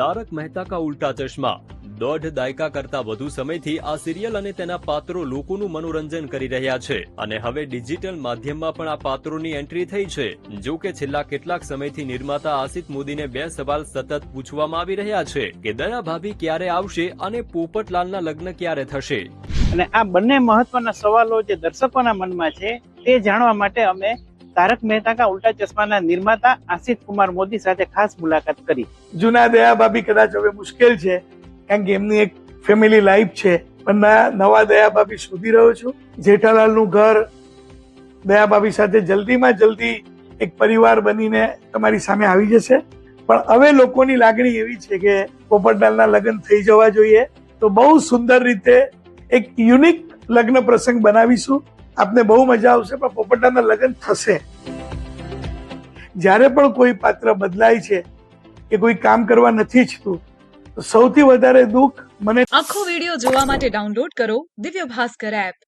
તારક મહેતા કા ઉલ્ટા ચશ્મા? દોઢ દાયકા કરતા વધુ સમયથી આ સિરિયલ અને તેના પાત્રો લોકોનું મનોરંજન કરી રહ્યા છે. અને હવે ડિજિટલ માધ્યમમાં પણ આ પાત્રોની એન્ટ્રી થઈ છે. જો કે છેલ્લા કેટલાક સમયથી નિર્માતા આસિત મોદીને બે સવાલ સતત પૂછવામાં આવી રહ્યા છે કે દયા ભાભી ક્યારે આવશે અને પોપટલાલના લગ્ન ક્યારે થશે? અને આ બંને મહત્વના સવાલો જે દર્શકોના મનમાં છે, તે જાણવા માટે અમે તારક મહેતા કા ઉલ્ટા ચશ્માના નિર્માતા આશિષ કુમાર મોદી સાથે ખાસ મુલાકાત કરી. જૂના દયા ભાભી કદાચ હવે મુશ્કેલ છે, કારણ કે એમની એક ફેમિલી લાઈફ છે, પણ નવા દયા ભાભી શોધી રહ્યો છું. જેઠાલાલનું ઘર દયા ભાભી સાથે જલ્દીમાં જલ્દી એક પરિવાર બનીને તમારી સામે આવી જશે. પણ હવે લોકોની લાગણી એવી છે કે પોપટલાલના લગ્ન થઈ જવા જોઈએ. તો બહુ સુંદર રીતે એક યુનિક લગ્ન પ્રસંગ બનાવીશું. આપને બહુ મજા આવશે, પણ પોપટાના લગ્ન થશે. જ્યારે પણ કોઈ પાત્ર બદલાય છે કે કોઈ કામ કરવા નથી ઈચ્છતું, તો સૌથી વધારે દુઃખ મને આખો વીડિયો જોવા માટે ડાઉનલોડ કરો દિવ્ય ભાસ્કર એપ.